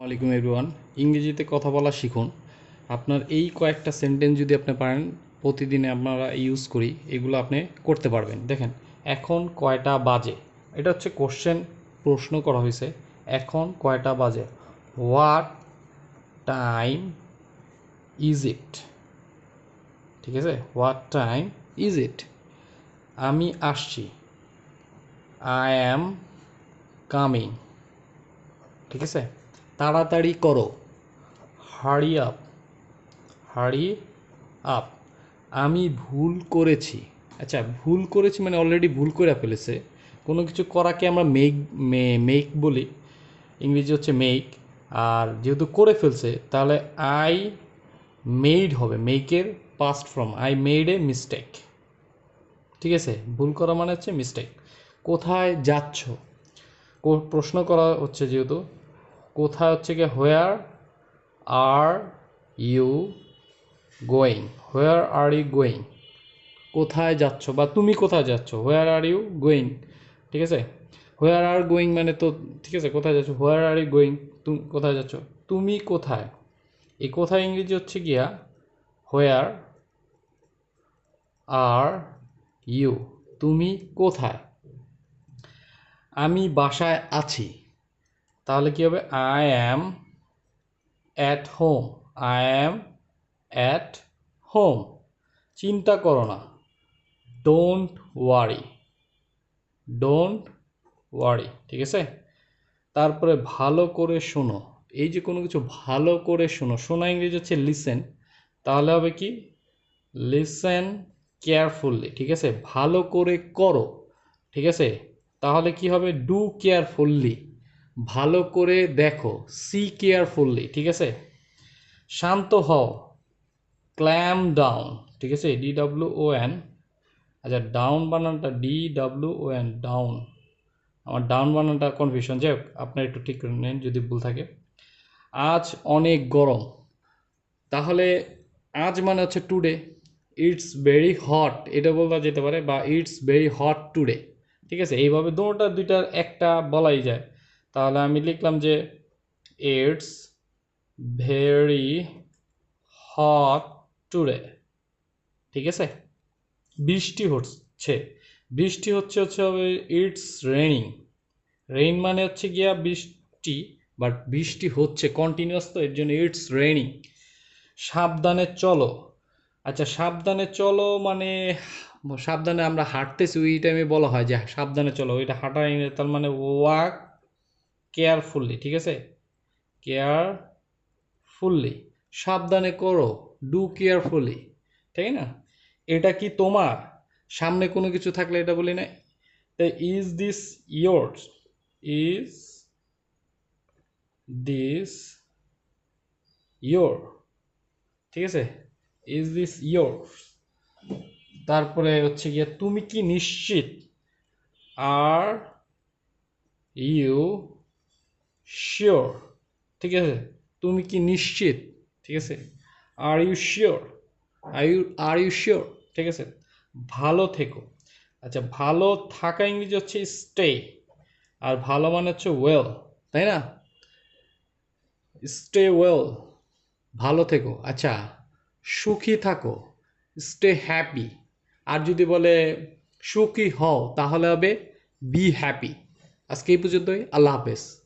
ওয়ালাইকুম এভরিওয়ান। ইংরেজিতে কথা বলা শিখুন। আপনার এই কয়েকটা সেন্টেন্স যদি আপনি পারেন, প্রতিদিনে আপনারা ইউজ করি, এগুলো আপনি করতে পারবেন। দেখেন, এখন কয়টা বাজে? এটা হচ্ছে কোশ্চেন প্রশ্ন করা হয়েছে। এখন কয়টা বাজে? হোয়াট টাইম ইজ ইট ঠিক আছে? হোয়াট টাইম ইজ ইট আমি আসছি। আই অ্যাম কামিং ঠিক আছে? তাড়াতাড়ি করো। হারি আপ হারি আপ আমি ভুল করেছি। আচ্ছা ভুল করেছি মানে অলরেডি ভুল করে ফেলেছে। কোনো কিছু করাকে আমরা মেক মেক বলি। ইংরেজি হচ্ছে মেক আর যেহেতু করে ফেলছে, তাহলে আই মেড হবে। মেকের past from I made a mistake ঠিক আছে? ভুল করা মানে হচ্ছে মিস্টেক কোথায় যাচ্ছ? প্রশ্ন করা হচ্ছে যেহেতু কোথায় হচ্ছে গিয়ে where are you going where are you going কোথায় যাচ্ছ বা তুমি কোথায় যাচ্ছ? হোয়ার আর ইউ গোয়িং ঠিক আছে? হোয়ার আর গোয়িং মানে তো, ঠিক আছে, কোথায় যাচ্ছ? হোয়ার আর ইউ গোয়িং তুমি, কোথায় যাচ্ছ? তুমি কোথায়? এই কোথায় ইংরেজি হচ্ছে গিয়া হোয়ার আর ইউ তুমি কোথায়? আমি বাসায় আছি। তাহলে কী হবে? I am at home I am at home চিন্তা করো না। ডোন্ট ওয়ারি ডোন্ট ওয়ারি ঠিক আছে? তারপরে ভালো করে শোনো। এই যে কোনো কিছু ভালো করে শোনো। শোনা ইংরেজি হচ্ছে লিসেন তাহলে হবে কি? লিসেন কেয়ারফুললি ঠিক আছে? ভালো করে করো। ঠিক আছে? তাহলে কি হবে? ডু কেয়ারফুললি ভালো করে দেখো সি কেয়ারফুললি ঠিক আছে? শান্ত হও ক্ল্যাম ডাউন ঠিক আছে? ডি ডাব্লিউ ও এন আচ্ছা ডাউন বানানটা D W O N down আমার ডাউন বানানটা কনফিউশন যাই হোক, আপনার একটু ঠিক করে নেন যদি ভুল থাকে। আজ অনেক গরম, তাহলে আজ মানে হচ্ছে টুডে ইটস ভেরি হট এটা বলা যেতে পারে, বা ইটস ভেরি হট টুডে ঠিক আছে? এইভাবে দুটোটা দুইটার একটা বলাই যায়। তাহলে আমি লিখলাম যে ইটস ভেরি হট টুডে ঠিক আছে? বৃষ্টি হচ্ছে। বৃষ্টি হচ্ছে হচ্ছে ইটস রেনিং রেইন মানে হচ্ছে গিয়া বৃষ্টি বাট বৃষ্টি হচ্ছে কন্টিনিউয়াস তো, এর জন্য ইটস রেনিং সাবধানে চলো। আচ্ছা সাবধানে চলো মানে সাবধানে আমরা হাঁটতেছি, ওই টাইমে বলা হয় যে সাবধানে চলো। ওইটা হাঁটা তার মানে ওয়াক কেয়ারফুললি ঠিক আছে? কেয়ারফুললি সাবধানে করো, ডু কেয়ারফুলি, ঠিক না? এটা কি তোমার? সামনে কোনো কিছু থাকলে এটা বলি না is this yours is this your ঠিক আছে? ইজ দিস ইয়োর তারপরে হচ্ছে গিয়ে, তুমি কি নিশ্চিত? আর ইউ শিওর ঠিক আছে? তুমি কি নিশ্চিত? ঠিক আছে? Are you sure are you are you sure ঠিক আছে? ভালো থেকো। আচ্ছা ভালো থাকা ইংরেজি হচ্ছে স্টে আর ভালো মানে হচ্ছে ওয়েল তাই না? স্টে ওয়েল ভালো থেকো। আচ্ছা সুখী থাকো স্টে হ্যাপি আর যদি বলে সুখী হও, তাহলে হবে বি হ্যাপি আজকে এই পর্যন্তই, আল্লাহ হাফেজ।